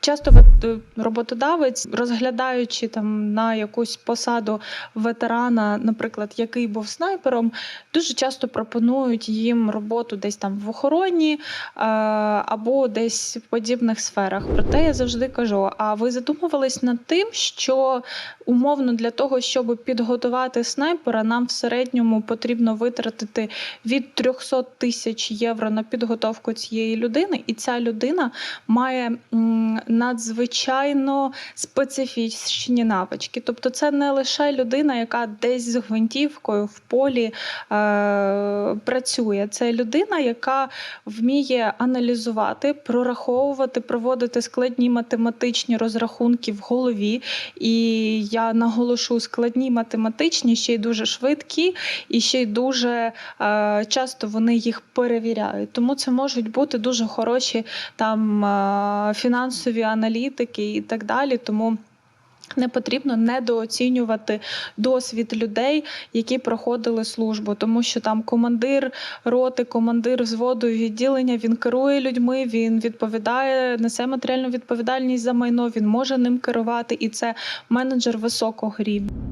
Часто е, роботодавець, розглядаючи там на якусь посаду ветерана, наприклад, який був снайпером, дуже часто пропонують їм роботу десь там в охороні е, або десь в подібних сферах. Проте я завжди кажу: а ви задумувались над тим, що умовно для того, щоб підготувати снайпера, нам в середньому потрібно витратити від 300 тисяч євро на підготовку цієї людини, і ця людина має надзвичайно специфічні навички. Тобто, це не лише людина, яка десь з гвинтівкою в полі е, працює. Це людина, яка вміє аналізувати, прораховувати, проводити складні математичні розрахунки в голові. І я наголошу складні математичні, ще й дуже швидкі, і ще й дуже е, часто вони їх перевіряють. Тому це можуть бути дуже хороші там е, фінансові аналітики і так далі. Тому не потрібно недооцінювати досвід людей, які проходили службу, тому що там командир роти, командир взводу і відділення він керує людьми, він відповідає, несе матеріальну відповідальність за майно, він може ним керувати, і це менеджер високого рівня.